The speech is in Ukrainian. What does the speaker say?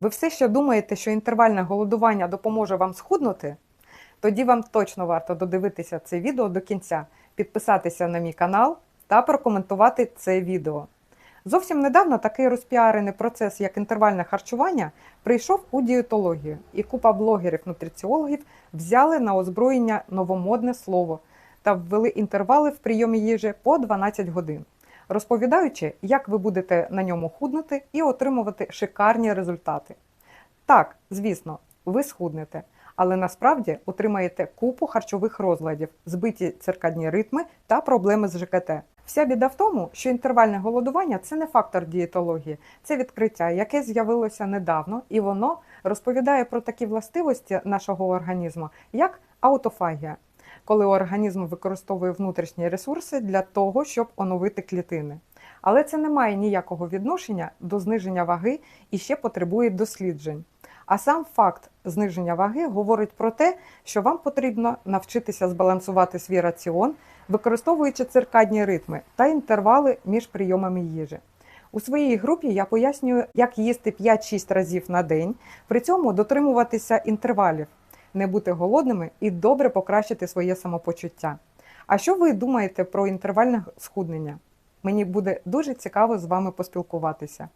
Ви все ще думаєте, що інтервальне голодування допоможе вам схуднути? Тоді вам точно варто додивитися це відео до кінця, підписатися на мій канал та прокоментувати це відео. Зовсім недавно такий розпіарений процес, як інтервальне харчування, прийшов у дієтологію, і купа блогерів-нутриціологів взяли на озброєння новомодне слово та ввели інтервали в прийомі їжі по 12 годин, розповідаючи, як ви будете на ньому худнути і отримувати шикарні результати. Так, звісно, ви схуднете, але насправді отримаєте купу харчових розладів, збиті циркадні ритми та проблеми з ЖКТ. Вся біда в тому, що інтервальне голодування це не фактор дієтології, це відкриття, яке з'явилося недавно, і воно розповідає про такі властивості нашого організму, як аутофагія, коли організм використовує внутрішні ресурси для того, щоб оновити клітини. Але це не має ніякого відношення до зниження ваги і ще потребує досліджень. А сам факт зниження ваги говорить про те, що вам потрібно навчитися збалансувати свій раціон, використовуючи циркадні ритми та інтервали між прийомами їжі. У своїй групі я пояснюю, як їсти 5-6 разів на день, при цьому дотримуватися інтервалів, не бути голодними і добре покращити своє самопочуття. А що ви думаєте про інтервальне схуднення? Мені буде дуже цікаво з вами поспілкуватися.